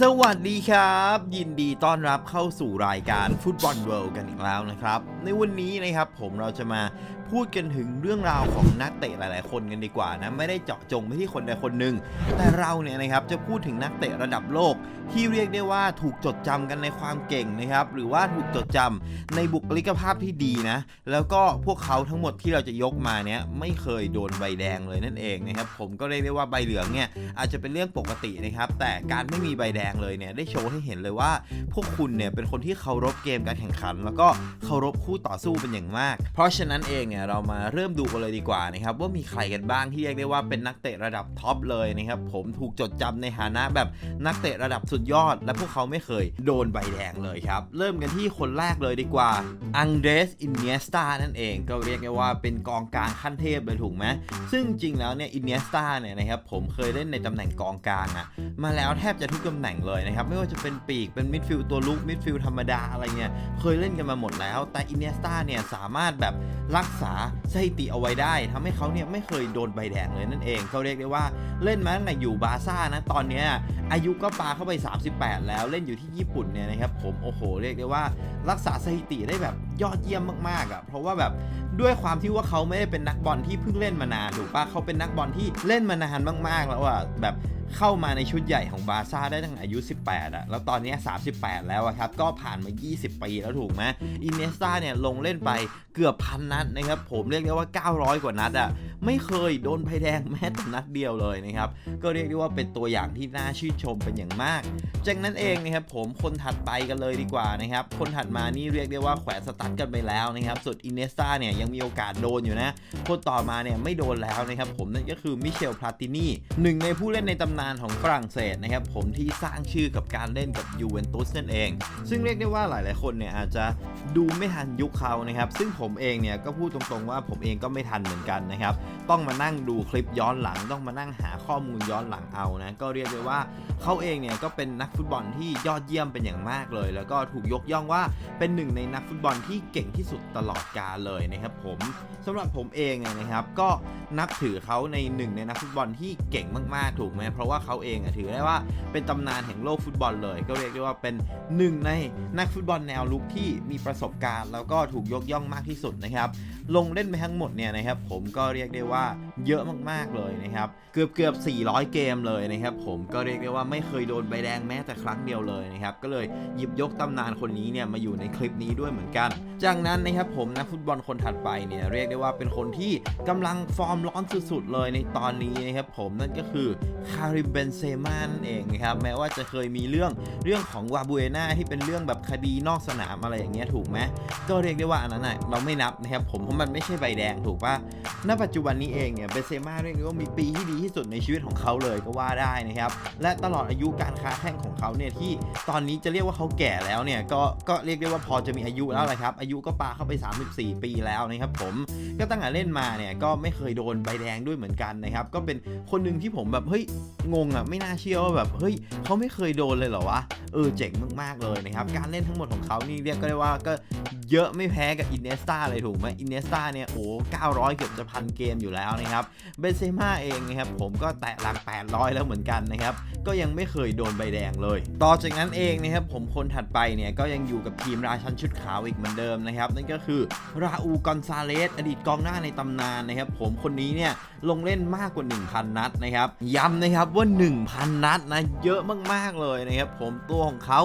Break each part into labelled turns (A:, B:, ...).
A: สวัสดีครับ ยินดีต้อนรับเข้าสู่รายการฟุตบอลเวิลด์กันอีกแล้วนะครับ ในวันนี้นะครับผมเราจะมา พูดกันถึงเรื่องราวของนักเตะหลาย ๆ คนกันดีกว่านะ ไม่ได้เจาะจงไปที่คนใดคนหนึ่ง แต่เราเนี่ยนะครับจะพูดถึงนักเตะระดับโลก ที่เรียกได้ว่าถูกจดจำกันในความเก่งนะครับ หรือว่าถูกจดจำในบุคลิกภาพที่ดีนะ แล้วก็พวกเขาทั้งหมดที่เราจะยกมาเนี่ยไม่เคยโดนใบแดงเลยนั่นเองนะครับ ผมก็เรียกได้ว่าใบเหลืองเนี่ยอาจจะเป็นเรื่องปกตินะครับ แต่การไม่มีใบแดงเลยเนี่ยได้โชว์ให้เห็นเลยว่า พวกคุณเนี่ยเป็นคนที่เคารพเกมการแข่งขัน แล้วก็เคารพคู่ต่อสู้เป็นอย่างมาก เพราะฉะนั้นเองเนี่ยเรามาเริ่มดูกันเลยดีกว่านะครับว่ามีใครกันบ้างที่เรียกได้ว่าเป็นนักเตะระดับท็อปเลยนะครับผมถูกจดจำในฐานะแบบนักเตะระดับสุดยอด และพวกเขาไม่เคยโดนใบแดงเลยครับ เริ่มกันที่คนแรกเลยดีกว่าอังเดรสอินเนียสตานั่นเองก็เรียกได้ว่าเป็นกองกลางขั้นเทพเลยถูกไหมซึ่งจริงแล้วเนี่ยอินเนียสตาเนี่ยนะครับผมเคยเล่นในตำแหน่งกองกลางอะมาแล้วแทบจะทุกตำแหน่งเลยนะครับไม่ว่าจะเป็นปีกเป็นมิดฟิลด์ตัวลุกมิดฟิลด์ธรรมดาอะไรเนี่ยเคยเล่นกันมาหมดแล้ว แต่อินเนียสตาเนี่ยสามารถแบบรักษาสถิติเอาไว้ได้ทำให้เขาเนี่ยไม่เคยโดนใบแดงเลยนั่นเองเขาเรียกได้ว่าเล่นมาตั้งแต่อยู่บาร์ซ่านะตอนเนี้ยอายุก็ปาเข้าไป 38 แล้วเล่นอยู่ที่ญี่ปุ่นเนี่ยนะครับผมโอ้โหเรียกได้ว่า รักษาสถิติได้แบบยอดเยี่ยมมากๆอะเพราะว่าแบบด้วยความที่ว่าเขาไม่ได้เป็นนักบอลที่เพิ่งเล่นมานานถูกปะเขาเป็นนักบอลที่เล่นมานานมากๆแล้วอะแบบ เข้ามาในชุดใหญ่ของบาร์ซ่าได้ตั้งแต่อายุ 18อะแล้วตอนนี้ 38 แล้วอะครับ ก็ผ่านมา 20 ปีแล้วถูกไหมอินเนสตาเนี่ยลงเล่นไปเกือบพันนัดนะครับ ผมเรียกได้ว่า 900 กว่านัดอะไม่เคยโดนใบแดงแม้แต่นัดเดียวเลยนะครับ ก็เรียกได้ว่าเป็นตัวอย่างที่น่าชื่นชมเป็นอย่างมาก จากนั้นเองนะครับผมคนถัดไปกันเลยดีกว่านะครับ คนถัดมานี่เรียกได้ว่าแขวนสตั๊ดกันไปแล้วนะครับส่วนอินเนสตาเนี่ยยังมีโอกาสโดนอยู่นะ คนต่อมาเนี่ยไม่โดนแล้วนะครับผมนั่นก็คือมิเชลพลาตินีหนึ่งในผู้เล่นในตำนานของฝรั่งเศสนะครับผมที่สร้างชื่อกับการเล่นกับยูเวนตุสนั่นเอง ซึ่งเรียกได้ว่าหลายๆคนเนี่ยอาจจะดูไม่ทันยุคเขานะครับ ซึ่งผมเองเนี่ยก็พูดตรงๆว่าผมเองก็ไม่ทันเหมือนกันนะครับ ต้องมานั่งดูคลิปย้อนหลัง ต้องมานั่งหาข้อมูลย้อนหลังเอานะก็เรียกได้ว่าเขาเองเนี่ยก็เป็นนักฟุตบอลที่ยอดเยี่ยมเป็นอย่างมากเลย แล้วก็ถูกยกย่องว่าเป็นหนึ่งในนักฟุตบอลที่เก่งที่สุดตลอดกาลเลยนะครับผมสำหรับผมเองนะครับก็นับถือเขาในหนึ่งในนักฟุตบอลที่เก่งมากๆถูกไหมเพราะว่าเขาเองถือได้ว่าเป็นตำนานแห่งโลกฟุตบอลเลย ก็เรียกได้ว่าเป็นหนึ่งในนักฟุตบอลแนวลุกที่มีประสบการณ์ แล้วก็ถูกยกย่องมากที่สุดนะครับลงเล่นไปทั้งหมดเนี่ยนะครับผมก็เรียกได้ว่าว่าเยอะมากๆเลยนะครับเกือบเกือบ400 เกมเลยนะครับผมก็เรียกได้ว่าไม่เคยโดนใบแดงแม้แต่ครั้งเดียวเลยนะครับก็เลยหยิบยกตำนานคนนี้เนี่ยมาอยู่ในคลิปนี้ด้วยเหมือนกัน จากนั้นนะครับผมนักฟุตบอลคนถัดไปเนี่ยเรียกได้ว่าเป็นคนที่กำลังฟอร์มร้อนสุดๆเลยในตอนนี้นะครับผมนั่นก็คือคาริมเบนเซม่านั่นเองนะครับแม้ว่าจะเคยมีเรื่องเรื่องของวาบูเอนาที่เป็นเรื่องแบบคดีนอกสนามอะไรอย่างเงี้ยถูกไหมก็เรียกได้ว่าอันนั้นเราไม่นับนะครับผมเพราะมันไม่ใช่ใบแดงถูกปะณปัจจุบันนี้เองเนี่ยเบเซม่าเรียกได้ว่ามีปีที่ดีที่สุดในชีวิตของเขาเลยก็ว่าได้นะครับ และตลอดอายุการค้าแข่งของเขาเนี่ยที่ตอนนี้จะเรียกว่าเขาแก่แล้วเนี่ยก็ก็เรียกได้ว่าพอจะมีอายุแล้วแหละครับ อายุก็ปาเข้าไป 34 ปีแล้วนะครับผมก็ตั้งแต่เล่นมาเนี่ยก็ไม่เคยโดนใบแดงด้วยเหมือนกันนะครับ ก็เป็นคนหนึ่งที่ผมแบบเฮ้ยงงอะไม่น่าเชื่อว่าแบบเฮ้ยเขาไม่เคยโดนเลยเหรอวะเออเจ๋งมากๆเลยนะครับการเล่นทั้งหมดของเขานี่เรียกก็ได้ว่าก็เยอะไม่แพ้กับอินเนสตาเลยถูกไหมอินเนสตาเนี่ยโอ้900 เกือบจะพันเกมอยู่แล้วนะครับเบนเซม่าเองนะครับผมก็แตะหลัก 800 แล้วเหมือนกันนะครับก็ยังไม่เคยโดนใบแดงเลย ต่อจากนั้นเองนะครับผมคนถัดไปเนี่ยก็ยังอยู่กับทีมราชันชุดขาวอีกเหมือนเดิมนะครับนั่นก็คือราอูกอนซาเลสอดีตกองหน้าในตำนานนะครับผมคนนี้เนี่ยลงเล่นมากกว่า 1,000 นัดนะครับย้ำนะครับว่า 1,000 นัดนะเยอะมากๆเลยนะครับผมตัวของเขา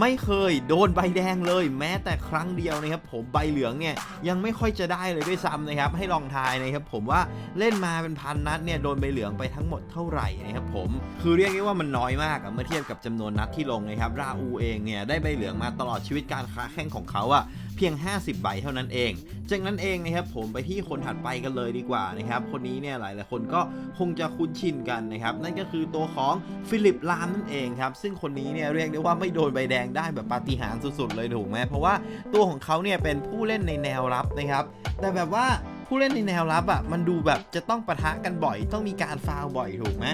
A: ไม่เคยโดนใบแดงเลยแม้แต่ครั้งเดียวนะครับผมใบเหลืองเนี่ยยังไม่ค่อยจะได้เลยด้วยซ้ำนะครับให้ลองทายนะครับผมว่าเล่นมาเป็นพันนัดเนี่ยโดนใบเหลืองไปทั้งหมดเท่าไหร่นะครับผมคือเรียกได้ว่ามันน้อยมากเมื่อเทียบกับจำนวนนัดที่ลงนะครับราอูเองเนี่ยได้ใบเหลืองมาตลอดชีวิตการค้าแข่งของเขาอะเพียง 50 ใบเท่านั้นเอง จากนั้นเองนะครับผมไปที่คนถัดไปกันเลยดีกว่านะครับคนนี้เนี่ยหลายหลายๆคนก็คงจะคุ้นชินกันนะครับนั่นก็คือตัวของฟิลิปลามนั่นเองครับซึ่งคนนี้เนี่ยเรียกได้ว่าไม่โดนใบแดงได้แบบปาฏิหาริย์สุดๆเลยถูกไหมเพราะว่าตัวของเขาเนี่ยเป็นผู้เล่นในแนวรับนะครับแต่แบบว่าผู้เล่นในแนวรับอะมันดูแบบจะต้องปะทะกันบ่อย ต้องมีการฟาวบ่อยถูกไหม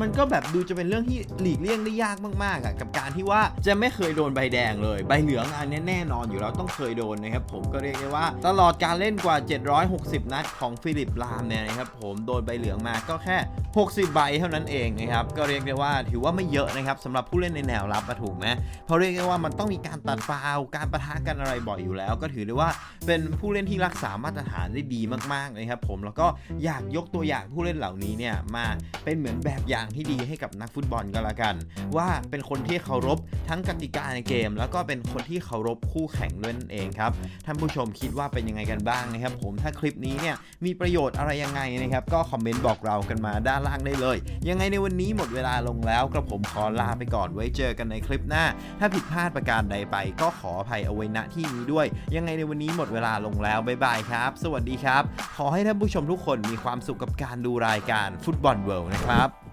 A: มันก็แบบดูจะเป็นเรื่องที่หลีกเลี่ยงได้ยากมากๆอะกับการที่ว่าจะไม่เคยโดนใบแดงเลย ใบเหลืองอันนี้แน่นอนอยู่แล้วต้องเคยโดนนะครับผมก็เรียกได้ว่า ตลอดการเล่นกว่า 760 นัดของฟิลิปลามเนี่ยนะครับผมโดนใบเหลืองมาก็แค่ 60 ใบเท่านั้นเองนะครับ ก็เรียกได้ว่าถือว่าไม่เยอะนะครับสำหรับผู้เล่นในแนวรับถูกไหมเพราะเรียกได้ว่ามันต้องมีการตัดฟาวการประทะกันอะไรบ่อยอยู่แล้ว ก็ถือได้ว่าเป็นผู้เล่นที่รักษามาตรฐานได้ดีมากๆนะครับผมแล้วก็อยากยกตัวอย่างผู้เล่นเหล่านี้เนี่ยมาเป็นเหมือนแบบอย่างที่ดีให้กับนักฟุตบอลก็แล้วกัน ว่าเป็นคนที่เคารพทั้งกติกาในเกม แล้วก็เป็นคนที่เคารพคู่แข่งด้วยนั่นเองครับท่านผู้ชมคิดว่าเป็นยังไงกันบ้างนะครับผมถ้าคลิปนี้เนี่ยมีประโยชน์อะไรยังไงนะครับก็คอมเมนต์บอกเรากันมาด้านล่างได้เลย ยังไงในวันนี้หมดเวลาลงแล้วกระผมขอลาไปก่อนไว้เจอกันในคลิปหน้า ถ้าผิดพลาดประการใดไป ก็ขออภัยเอาไว้ณที่นี้ด้วย ยังไงในวันนี้หมดเวลาลงแล้วบ๊ายบายครับ สวัสดีครับ ขอให้ท่านผู้ชมทุกคนมีความสุขกับการดูรายการฟุตบอลเวิลด์นะครับ